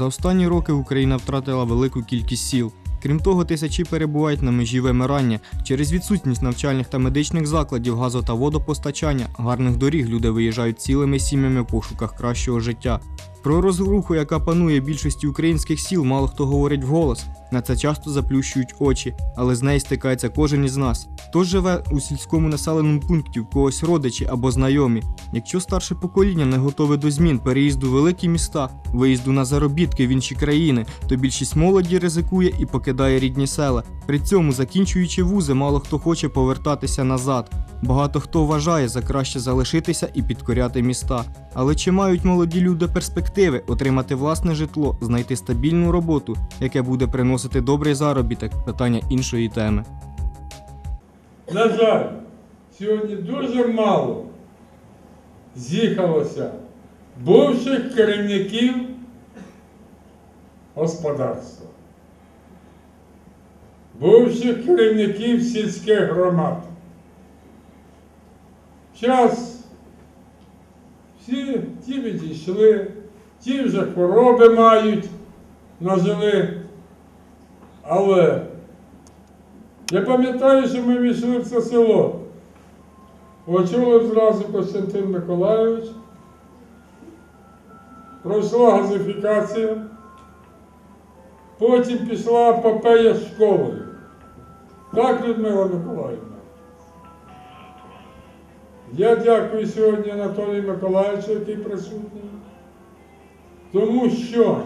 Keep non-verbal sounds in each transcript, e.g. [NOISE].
За останні роки Україна втратила велику кількість сіл. Крім того, тисячі перебувають на межі вимирання через відсутність навчальних та медичних закладів, газу та водопостачання, гарних доріг люди виїжджають цілими сім'ями в пошуках кращого життя. Про розруху, яка панує більшості українських сіл, мало хто говорить вголос. На це часто заплющують очі, але з нею стикається кожен із нас. Хто живе у сільському населеному пункті, в когось родичі або знайомі. Якщо старше покоління не готове до змін, переїзду в великі міста, виїзду на заробітки в інші країни, то більшість молоді ризикує і покидає рідні села. При цьому, закінчуючи вузи, мало хто хоче повертатися назад. Багато хто вважає за краще залишитися і підкоряти міста. Але чи мають молоді люди перспективи отримати власне житло, знайти стабільну роботу, яке буде приносити добрий заробіток? Питання іншої теми. На жаль, сьогодні дуже мало з'їхалося бувших керівників господарства, бувших керівників сільських громад. Час всі ті відійшли, ті вже хвороби мають, нажили, але я пам'ятаю, що ми війшли в це село. Очолив зразу Костянтин Миколайович. Пройшла газифікація. Потім пішла попея з школою. Так, Людмила Миколаївна. Я дякую сьогодні Анатолію Миколаївичу, який присутній. Тому що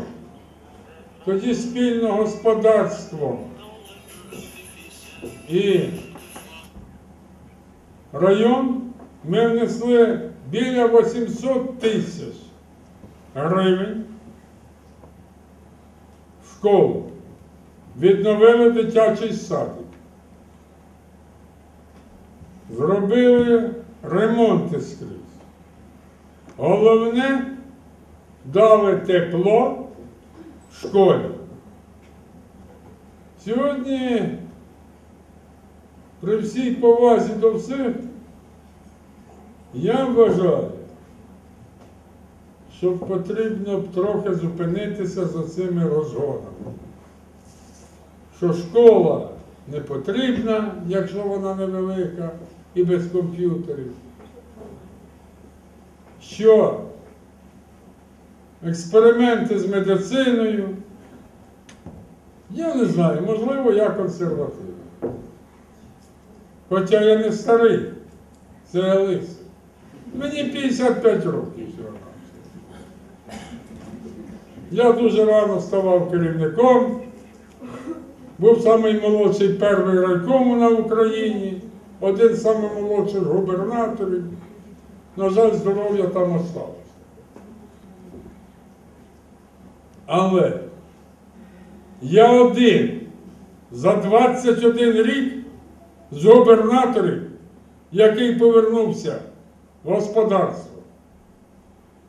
тоді спільне господарство і район ми внесли біля 800 тисяч гривень в школу. Відновили дитячий садик. Зробили ремонти скрізь. Головне дали тепло школі. Сьогодні при всій повазі до всіх, я вважаю, що потрібно трохи зупинитися за цими розгонами. Що школа не потрібна, якщо вона невелика і без комп'ютерів. Що експерименти з медициною, я не знаю, можливо, я консервативний. Хоча я не старий, це я лисий. Мені 55 років всього. Я дуже рано ставав керівником, був самий молодший перший райкому на Україні, один з самих молодших губернаторів. На жаль, здоров'я там осталось. Але я один за 21 рік з губернаторів, який повернувся в господарство.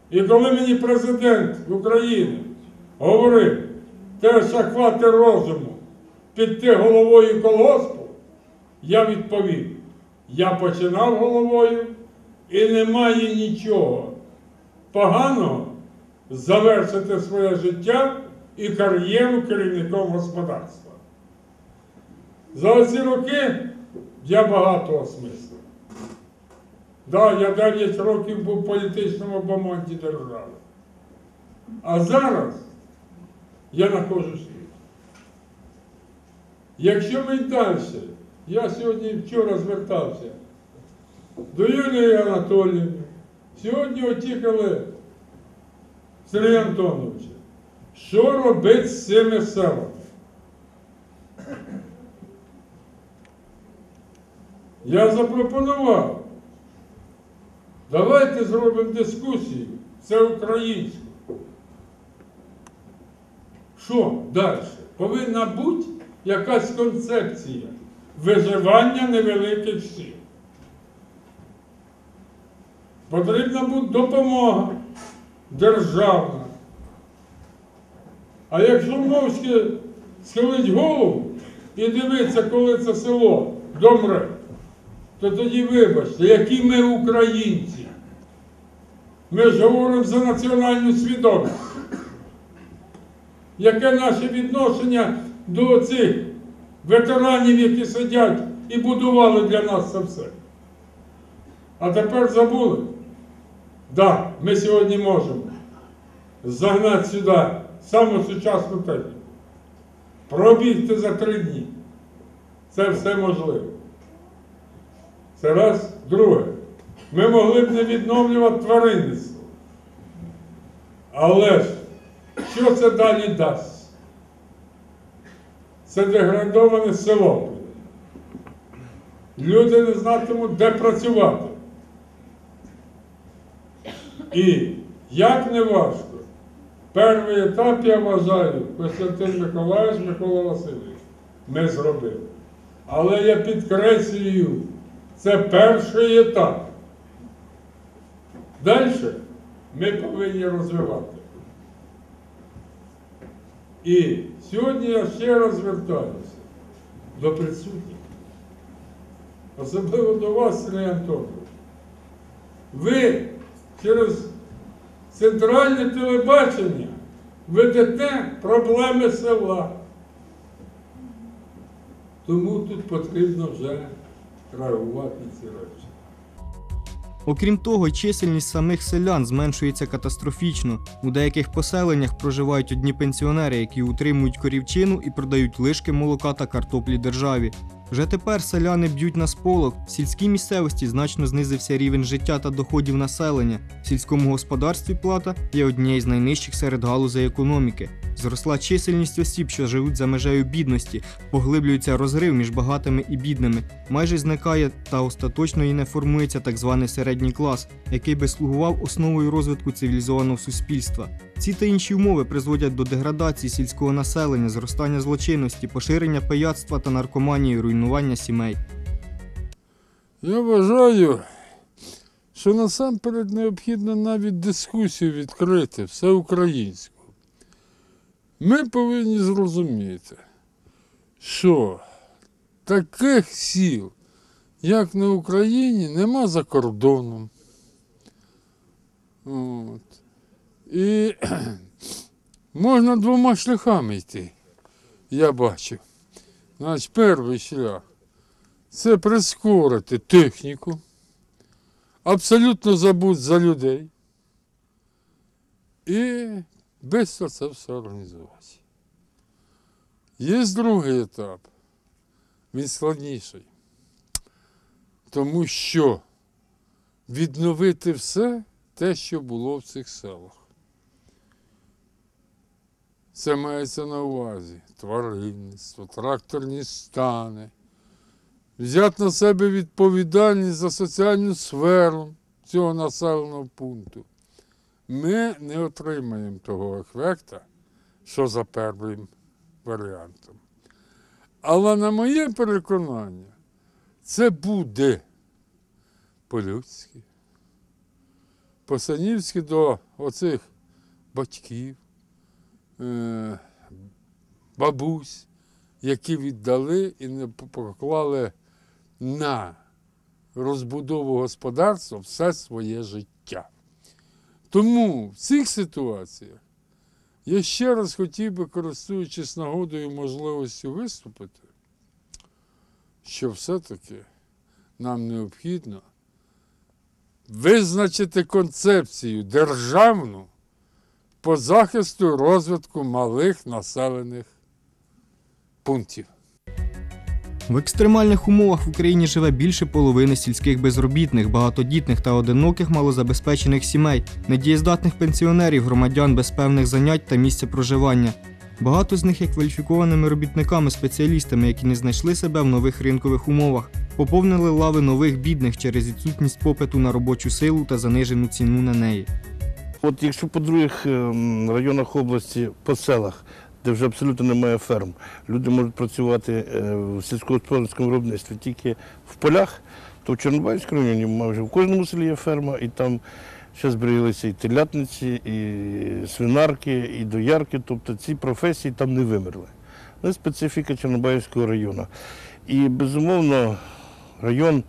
І коли мені президент України говорив, те, що хватить розуму піти головою колгоспу, я відповів, я починав головою і немає нічого поганого завершити своє життя і кар'єру керівником господарства. За ці роки я багато осмислив. Да, я 9 років був в політичному бомонді держави. А зараз я нахожусь тут. Якщо ми далі, я сьогодні вчора звертався до Юлії Анатоліївни, сьогодні отікали Сергія Антоновича, що робити з цими селами? Я запропонував. Давайте зробимо дискусію. Це українську. Що далі? Повинна бути якась концепція виживання невеликих сил. Потрібна буде допомога державна. А якщо мовчки схилить голову і дивиться, коли це село домре, то тоді вибачте, які ми українці. Ми ж говоримо за національну свідомість. яке наше відношення до цих ветеранів, які сидять і будували для нас це все. А тепер забули. Так, ми сьогодні можемо загнати сюди саму сучасну техніку. Пробігти за три дні. Це все можливо. Це раз. Друге. Ми могли б не відновлювати тваринництво. Але ж, що це далі дасть? Це деградоване село. Люди не знатимуть, де працювати. І як не важко, перший етап, я вважаю, Костянтин Миколаївич, Микола Васильович, ми зробили. Але я підкреслюю, це перший етап. Далі ми повинні розвивати. І сьогодні я ще раз звертаюся до присутніх, особливо до вас, Сергій Антонович. Ви через центральне телебачення ведете проблеми села. Тому тут потрібно вже реагувати ці речі. Окрім того, чисельність самих селян зменшується катастрофічно. У деяких поселеннях проживають одні пенсіонери, які утримують корівчину і продають лишки молока та картоплі державі. Вже тепер селяни б'ють на сполох. В сільській місцевості значно знизився рівень життя та доходів населення. В сільському господарстві плата є однією з найнижчих серед галузей економіки. Зросла чисельність осіб, що живуть за межею бідності, поглиблюється розрив між багатими і бідними. Майже зникає та остаточно і не формується так званий середній клас, який би слугував основою розвитку цивілізованого суспільства. Ці та інші умови призводять до деградації сільського населення, зростання злочинності, поширення пияцтва та наркоманії, руйнування сімей. Я вважаю, що насамперед необхідно навіть дискусію відкрити всеукраїнську. Ми повинні зрозуміти, що таких сіл, як на Україні, нема за кордоном. От. І [CLEARS THROAT] можна двома шляхами йти, я бачу. Значить, перший шлях це прискорити техніку, абсолютно забути за людей і швидко це все організувати. Є другий етап, він складніший, тому що відновити все те, що було в цих селах. Це мається на увазі тваринництво, тракторні стани, взяти на себе відповідальність за соціальну сферу цього населеного пункту. Ми не отримаємо того ефекту, що за першим варіантом. Але на моє переконання, це буде по-людськи, по-санівськи до оцих батьків, бабусь, які віддали і не поклали на розбудову господарства все своє життя. Тому в цих ситуаціях я ще раз хотів би, користуючись нагодою і можливістю виступити, що все-таки нам необхідно визначити концепцію державну по захисту розвитку малих населених пунктів. В екстремальних умовах в Україні живе більше половини сільських безробітних, багатодітних та одиноких малозабезпечених сімей, недієздатних пенсіонерів, громадян без певних занять та місця проживання. Багато з них є кваліфікованими робітниками, спеціалістами, які не знайшли себе в нових ринкових умовах, поповнили лави нових бідних через відсутність попиту на робочу силу та занижену ціну на неї. От якщо по других ем, районах області, по селах, де вже абсолютно немає ферм, люди можуть працювати е, в сільськогосподарському виробництві тільки в полях, то в Чорнобайському районі майже в кожному селі є ферма, і там ще зберіглися і телятниці, і свинарки, і доярки. Тобто ці професії там не вимерли. Це специфіка Чорнобайського району. І безумовно район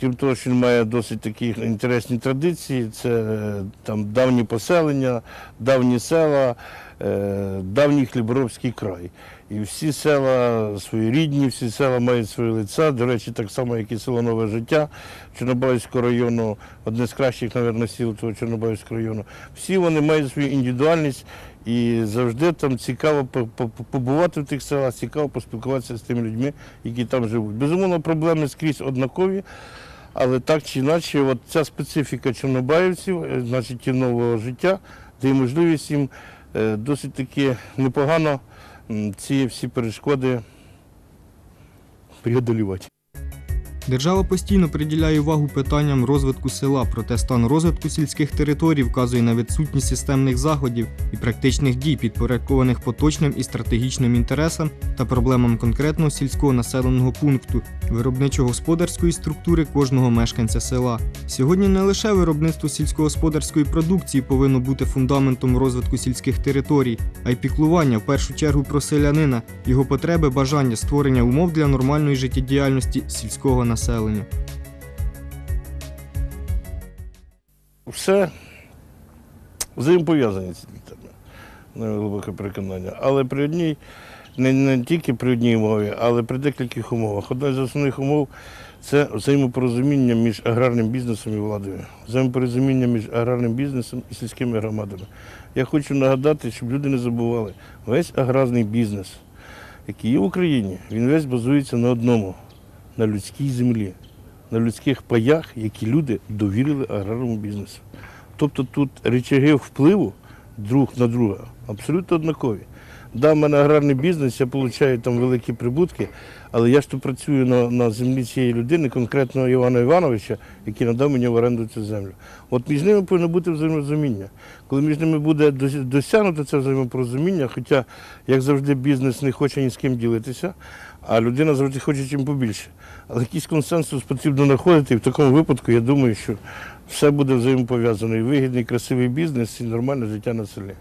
Крім того, що він має досить такі інтересні традиції, це е, там давні поселення, давні села, е, давній хліборобський край. І всі села своєрідні, всі села мають своє лице. До речі, так само, як і село Нове життя Чорнобаївського району, одне з кращих, мабуть, сіл того Чорнобаївського району. Всі вони мають свою індивідуальність і завжди там цікаво по- по- по- побувати в тих селах, цікаво поспілкуватися з тими людьми, які там живуть. Безумовно, проблеми скрізь однакові. Але так чи інакше, от ця специфіка чорнобаївців, е, значить нового життя, дає можливість їм е, досить таки непогано ці всі перешкоди преодолювати. Держава постійно приділяє увагу питанням розвитку села, проте стан розвитку сільських територій вказує на відсутність системних заходів і практичних дій, підпорядкованих поточним і стратегічним інтересам та проблемам конкретного сільського населеного пункту, виробничо-господарської структури кожного мешканця села. Сьогодні не лише виробництво сільськогосподарської продукції повинно бути фундаментом розвитку сільських територій, а й піклування в першу чергу про селянина, його потреби, бажання створення умов для нормальної життєдіяльності сільського населення. Все взаємопов'язані ці теми, на глибоке переконання. Але при одній, не, не тільки при одній умові, але при декількох умовах. Одна з основних умов це взаємопорозуміння між аграрним бізнесом і владою, взаємопорозуміння між аграрним бізнесом і сільськими громадами. Я хочу нагадати, щоб люди не забували, весь аграрний бізнес, який є в Україні, він весь базується на одному на людській землі, на людських паях, які люди довірили аграрному бізнесу. Тобто тут речаги впливу друг на друга абсолютно однакові. Да, в мене аграрний бізнес, я отримую там великі прибутки, але я ж тут працюю на, на землі цієї людини, конкретно Івана Івановича, який надав мені в оренду цю землю. От між ними повинно бути взаєморозуміння. Коли між ними буде досягнуто це взаємопорозуміння, хоча, як завжди, бізнес не хоче ні з ким ділитися, а людина завжди хоче чим побільше. Але якийсь консенсус потрібно знаходити, і в такому випадку я думаю, що все буде взаємопов'язано. І вигідний, красивий бізнес, і нормальне життя на селі.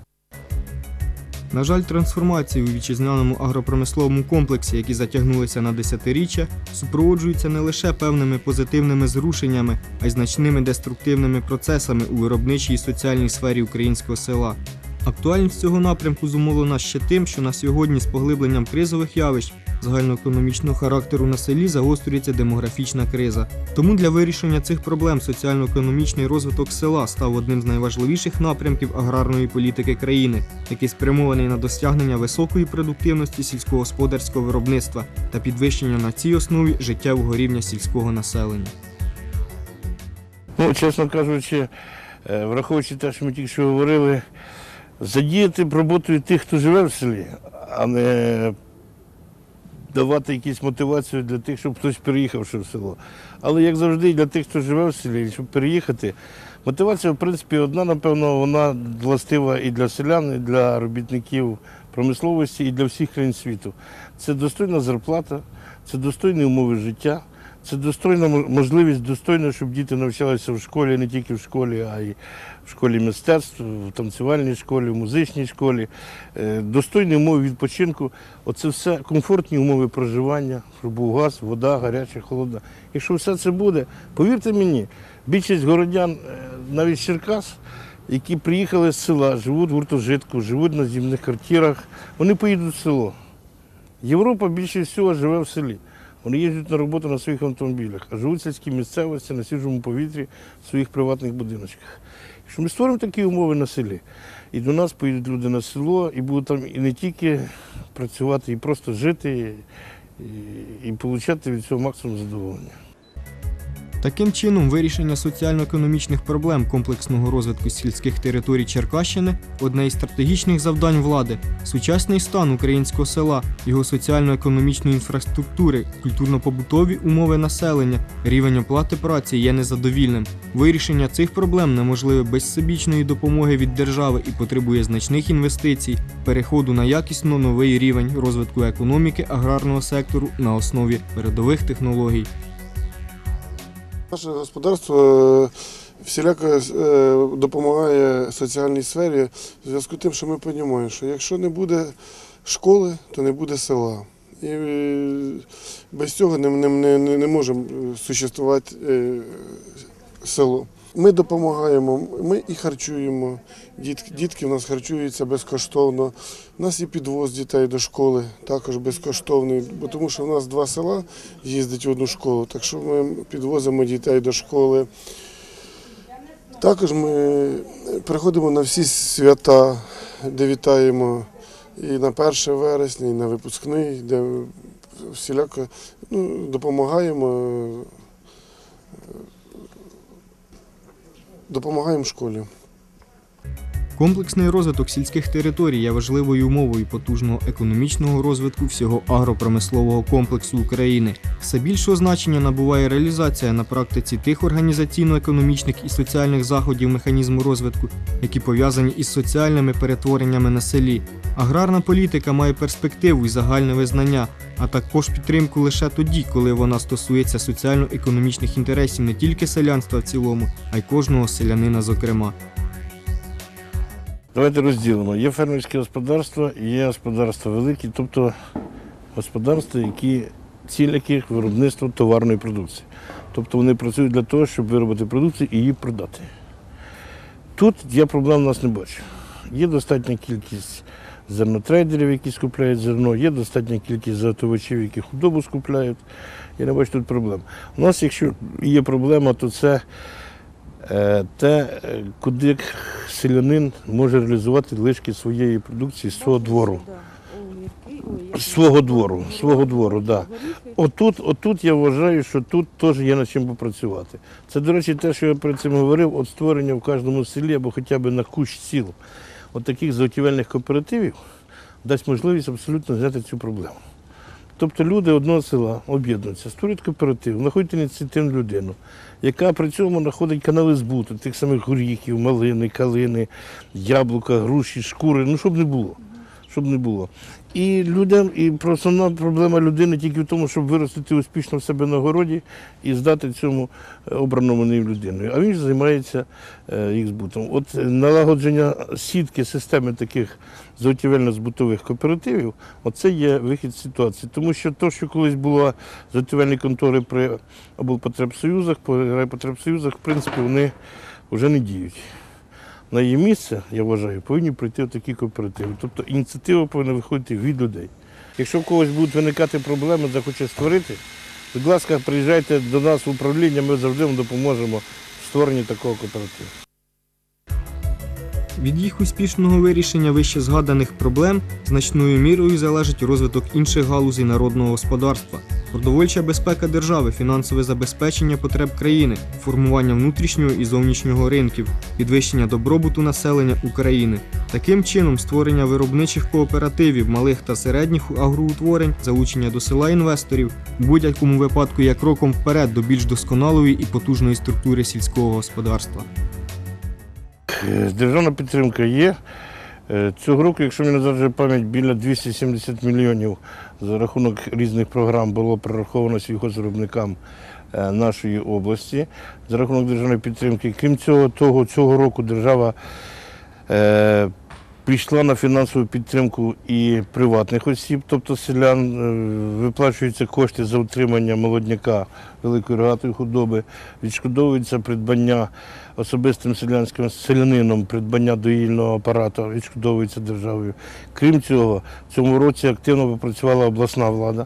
На жаль, трансформації у вітчизняному агропромисловому комплексі, які затягнулися на десятиріччя, супроводжуються не лише певними позитивними зрушеннями, а й значними деструктивними процесами у виробничій і соціальній сфері українського села. Актуальність цього напрямку зумовлена ще тим, що на сьогодні з поглибленням кризових явищ загальноекономічного характеру на селі загострюється демографічна криза. Тому для вирішення цих проблем соціально-економічний розвиток села став одним з найважливіших напрямків аграрної політики країни, який спрямований на досягнення високої продуктивності сільськогосподарського виробництва та підвищення на цій основі життєвого рівня сільського населення. Ну, чесно кажучи, е, враховуючи те, що ми тільки що говорили, задіяти роботою тих, хто живе в селі, а не давати якісь мотивацію для тих, щоб хтось переїхав ще в село. Але як завжди, для тих, хто живе в селі, щоб переїхати, мотивація, в принципі, одна, напевно, вона властива і для селян, і для робітників промисловості, і для всіх країн світу. Це достойна зарплата, це достойні умови життя. Це достойна можливість достойно, щоб діти навчалися в школі, не тільки в школі, а й в школі мистецтв, в танцювальній школі, в музичній школі. Е, Достойні умови відпочинку. Оце все комфортні умови проживання, був газ, вода, гаряча, холодна. Якщо все це буде, повірте мені, більшість городян, е, навіть Черкас, які приїхали з села, живуть в гуртожитку, живуть на зімних квартирах, вони поїдуть в село. Європа більше всього живе в селі. Вони їздять на роботу на своїх автомобілях, а живуть в сільській місцевості на свіжому повітрі в своїх приватних будиночках. Якщо ми створимо такі умови на селі, і до нас поїдуть люди на село, і будуть там і не тільки працювати, і просто жити, і, і отримати від цього максимум задоволення. Таким чином, вирішення соціально-економічних проблем комплексного розвитку сільських територій Черкащини одне із стратегічних завдань влади. Сучасний стан українського села, його соціально-економічної інфраструктури, культурно-побутові умови населення, рівень оплати праці є незадовільним. Вирішення цих проблем неможливе без всебічної допомоги від держави і потребує значних інвестицій, переходу на якісно новий рівень розвитку економіки аграрного сектору на основі передових технологій. Наше господарство е, всіляко е, допомагає соціальній сфері в зв'язку з тим, що ми розуміємо, що якщо не буде школи, то не буде села. І е, без цього не, не, не, не- може существувати село. Ми допомагаємо, ми і харчуємо. Дітки, дітки в нас харчуються безкоштовно. У нас є підвоз дітей до школи, також безкоштовний, бо тому що в нас два села їздять в одну школу, так що ми підвозимо дітей до школи. Також ми приходимо на всі свята, де вітаємо і на 1 вересня, і на випускний, де всіляко ну, допомагаємо, допомагаємо школі. Комплексний розвиток сільських територій є важливою умовою потужного економічного розвитку всього агропромислового комплексу України. Все більшого значення набуває реалізація на практиці тих організаційно-економічних і соціальних заходів механізму розвитку, які пов'язані із соціальними перетвореннями на селі. Аграрна політика має перспективу і загальне визнання, а також підтримку лише тоді, коли вона стосується соціально-економічних інтересів не тільки селянства в цілому, а й кожного селянина зокрема. Давайте розділимо. Є фермерські господарства, є господарства великі, тобто господарства, які ціль яких виробництво товарної продукції. Тобто вони працюють для того, щоб виробити продукцію і її продати. Тут я проблем у нас не бачу. Є достатня кількість зернотрейдерів, які скупляють зерно, є достатня кількість заготовачів, які худобу скупляють. Я не бачу тут проблем. У нас, якщо є проблема, то це те, е, куди селянин може реалізувати лишки своєї продукції з свого двору. Свого двору, свого двору, да. Отут, отут я вважаю, що тут теж є над чим попрацювати. Це, до речі, те, що я перед цим говорив, от створення в кожному селі або хоча б на кущ сіл от таких заготівельних кооперативів дасть можливість абсолютно зняти цю проблему. Тобто люди одного села об'єднуються, створюють кооператив, знаходять ініціативну людину, яка при цьому знаходить канали збуту, тих самих горіхів, малини, калини, яблука, груші, шкури, ну щоб не було. Щоб не було. І людям, і основна проблема людини тільки в тому, щоб виростити успішно в себе на городі і здати цьому е, обраному нею людиною. А він ж займається е, їх збутом. От е, налагодження сітки системи таких заготівельно-збутових кооперативів, оце є вихід з ситуації. Тому що то, що колись було заготівельні контори при облпотребсоюзах, по райпотребсоюзах, в принципі, вони вже не діють. На її місце, я вважаю, повинні прийти такі кооперативи. Тобто ініціатива повинна виходити від людей. Якщо в когось будуть виникати проблеми, захоче створити, будь ласка, приїжджайте до нас в управління, ми завжди вам допоможемо в створенні такого кооперативу. Від їх успішного вирішення вище згаданих проблем значною мірою залежить розвиток інших галузей народного господарства, продовольча безпека держави, фінансове забезпечення потреб країни, формування внутрішнього і зовнішнього ринків, підвищення добробуту населення України. Таким чином, створення виробничих кооперативів, малих та середніх агроутворень, залучення до села інвесторів у будь-якому випадку є кроком вперед до більш досконалої і потужної структури сільського господарства. Державна підтримка є. Е, Цього року, якщо мені завжди пам'ять, біля 270 мільйонів за рахунок різних програм було прораховано сільхозвиробникам е, нашої області. За рахунок державної підтримки. Крім цього, того, цього року держава е, пішла на фінансову підтримку і приватних осіб, тобто селян е, виплачуються кошти за утримання молодняка великої рогатої худоби, відшкодовується придбання особистим селянським селянином, придбання доїльного апарату відшкодовується державою. Крім цього, в цьому році активно попрацювала обласна влада.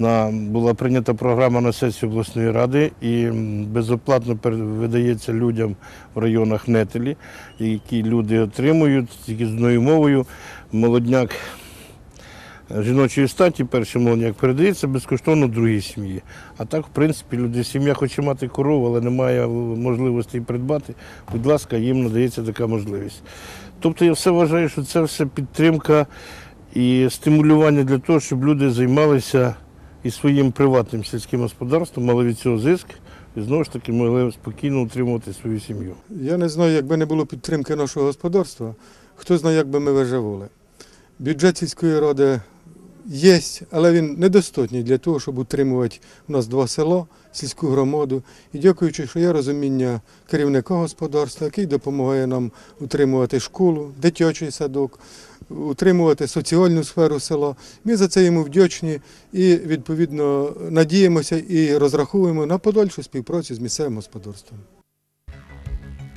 На, була прийнята програма на сесію обласної ради і безоплатно видається людям в районах нетелі, які люди отримують тільки з мовою. Молодняк жіночої статі, перший молодняк передається безкоштовно другій сім'ї. А так, в принципі, люди, сім'я хоче мати корову, але не має можливості придбати. Будь ласка, їм надається така можливість. Тобто я все вважаю, що це все підтримка і стимулювання для того, щоб люди займалися і своїм приватним сільським господарством, мали від цього зиск і знову ж таки могли спокійно утримувати свою сім'ю. Я не знаю, якби не було підтримки нашого господарства, хто знає, як би ми виживали. Бюджет сільської ради є, але він недостатній для того, щоб утримувати у нас два села, сільську громаду. І дякуючи, що є розуміння керівника господарства, який допомагає нам утримувати школу, дитячий садок, утримувати соціальну сферу села. Ми за це йому вдячні і відповідно надіємося і розраховуємо на подальшу співпрацю з місцевим господарством.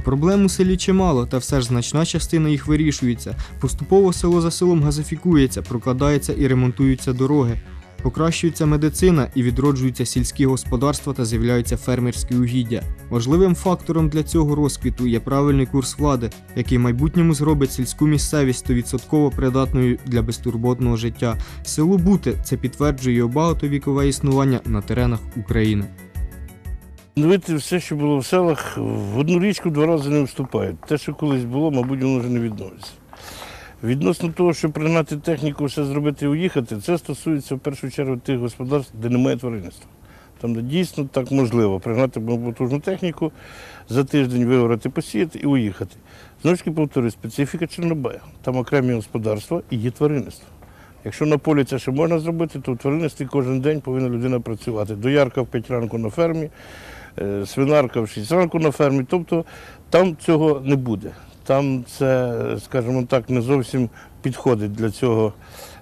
Проблем у селі чимало, та все ж значна частина їх вирішується. Поступово село за селом газифікується, прокладаються і ремонтуються дороги. Покращується медицина і відроджуються сільські господарства та з'являються фермерські угіддя. Важливим фактором для цього розквіту є правильний курс влади, який в майбутньому зробить сільську місцевість 100% придатною для безтурботного життя. Село Бути це підтверджує багатовікове існування на теренах України. Відновити все, що було в селах, в одну річку два рази не вступають. Те, що колись було, мабуть, воно вже не відновиться. Відносно того, щоб пригнати техніку, все зробити і уїхати, це стосується в першу чергу тих господарств, де немає тваринництва. Там, де дійсно так можливо пригнати потужну техніку, за тиждень вигорати, посіяти і уїхати. Знову ж таки повторюю, специфіка Чорнобая. Там окремі господарства і є тваринництво. Якщо на полі це ще можна зробити, то в тваринництві кожен день повинна людина працювати. Доярка в 5 ранку на фермі, свинарка в 6 ранку на фермі. Тобто там цього не буде. Там це, скажімо так, не зовсім підходить для цього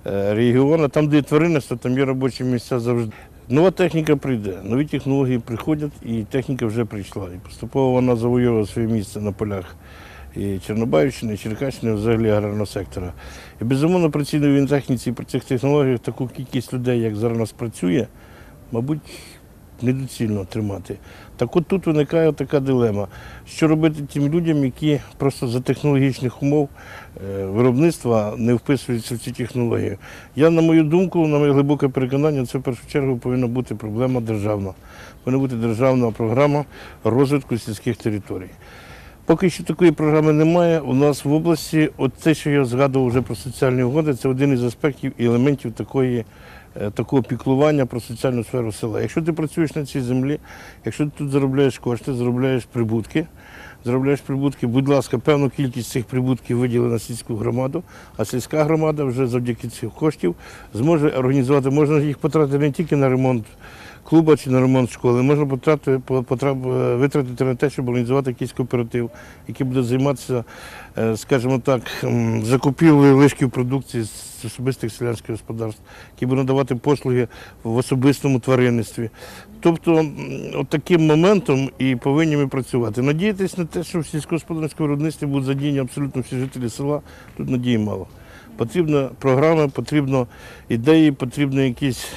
е, регіону. Там, де є тваринництво, там є робочі місця завжди. Нова техніка прийде, нові технології приходять, і техніка вже прийшла. І поступово вона завоює своє місце на полях і Чорнобаївщини, і Черкащини, взагалі аграрного сектора. І безумовно при цій новій техніці, при цих технологіях таку кількість людей, як зараз працює, мабуть, недоцільно тримати. Так от тут виникає така дилема. Що робити тим людям, які просто за технологічних умов е, виробництва не вписуються в ці технології. Я, на мою думку, на моє глибоке переконання, це в першу чергу повинна бути проблема державна. Повинна бути державна програма розвитку сільських територій. Поки що такої програми немає. У нас в області, от те, що я згадував вже про соціальні угоди, це один із аспектів і елементів такої, такого піклування про соціальну сферу села. Якщо ти працюєш на цій землі, якщо ти тут заробляєш кошти, заробляєш прибутки, заробляєш прибутки, будь ласка, певну кількість цих прибутків виділи на сільську громаду, а сільська громада вже завдяки цих коштів зможе організувати, можна їх потратити не тільки на ремонт клуба чи на ремонт школи. Можна потратити, потрат, витратити на те, щоб організувати якийсь кооператив, який буде займатися, е, скажімо так, закупівлею лишків продукції з особистих селянських господарств, який буде надавати послуги в особистому тваринництві. Тобто, от таким моментом і повинні ми працювати. Надіятись на те, що в сільськогосподарському виробництві будуть задіяні абсолютно всі жителі села, тут надії мало. Потрібна програма, потрібно ідеї, потрібні якісь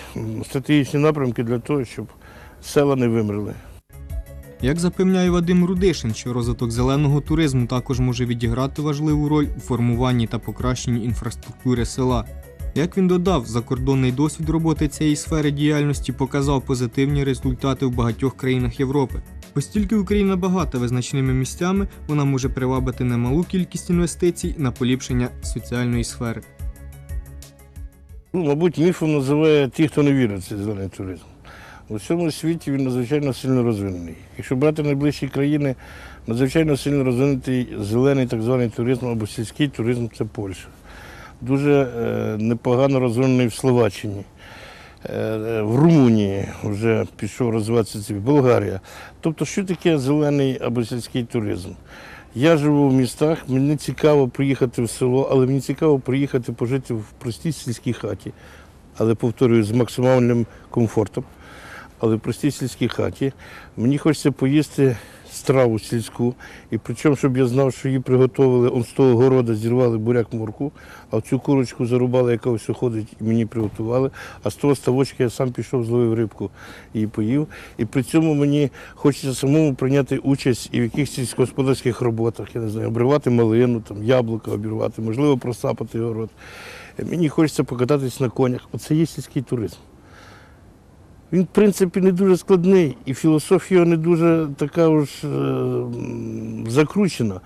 стратегічні напрямки для того, щоб села не вимерли. Як запевняє Вадим Рудишин, що розвиток зеленого туризму також може відіграти важливу роль у формуванні та покращенні інфраструктури села. Як він додав, закордонний досвід роботи цієї сфери діяльності показав позитивні результати в багатьох країнах Європи. Оскільки Україна багата визначними місцями, вона може привабити немалу кількість інвестицій на поліпшення соціальної сфери. Ну, мабуть, міфом називає ті, хто не вірить в цей зелений туризм. У всьому світі він надзвичайно сильно розвинений. Якщо брати найближчі країни, надзвичайно сильно розвинутий зелений так званий туризм або сільський туризм це Польща. Дуже е, непогано розвинений в Словаччині. Е, е, В Румунії вже пішов розвиватися цей, Болгарія. Тобто, що таке зелений або сільський туризм? Я живу в містах, мені цікаво приїхати в село, але мені цікаво приїхати пожити в простій сільській хаті, але повторюю, з максимальним комфортом. Але в простій сільській хаті мені хочеться поїсти страву сільську, і причому, щоб я знав, що її приготували, он з того города зірвали буряк морку, а цю курочку зарубали, яка ось ходить, і мені приготували. А з того ставочка я сам пішов, зловив рибку і поїв. І при цьому мені хочеться самому прийняти участь і в якихось сільськогосподарських роботах, я не знаю, обривати малину, там, яблука обірвати, можливо, просапати город. Мені хочеться покататись на конях. Оце є сільський туризм. Він, в принципі, не дуже складний, і філософія не дуже така уж е, закручена.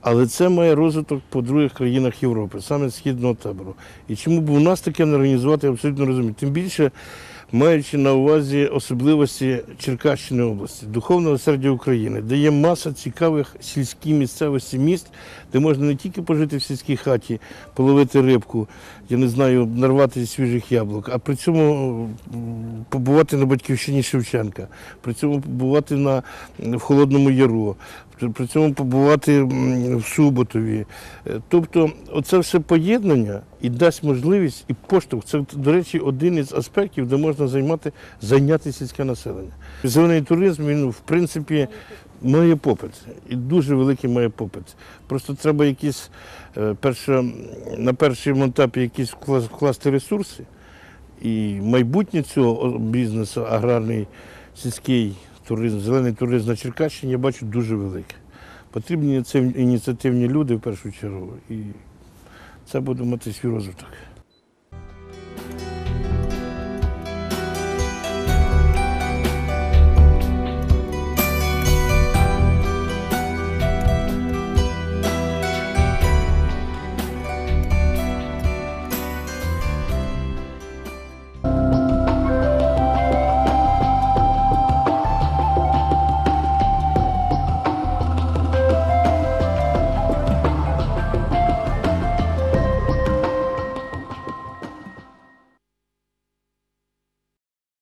Але це має розвиток по других країнах Європи, саме східного табору. І чому б у нас таке не організувати, я абсолютно розумію. Тим більше, маючи на увазі особливості Черкащини області, духовного осердя України, де є маса цікавих сільських місцевості міст, де можна не тільки пожити в сільській хаті, половити рибку, я не знаю, нарвати свіжих яблук, а при цьому побувати на батьківщині Шевченка, при цьому побувати на, в Холодному Яру, при- цьому побувати в Суботові. Е, Тобто, оце все поєднання і дасть можливість і поштовх. Це, до речі, один із аспектів, де можна займати, зайняти сільське населення. Зелений туризм, він, в принципі, має попит. І дуже великий має попит. Просто треба якісь е, перше, на першому етапі якісь вкласти ресурси. І майбутнє цього бізнесу, аграрний, сільський туризм, зелений туризм на Черкащині, я бачу дуже велике. Потрібні ініціативні люди в першу чергу, і це буде мати свій розвиток.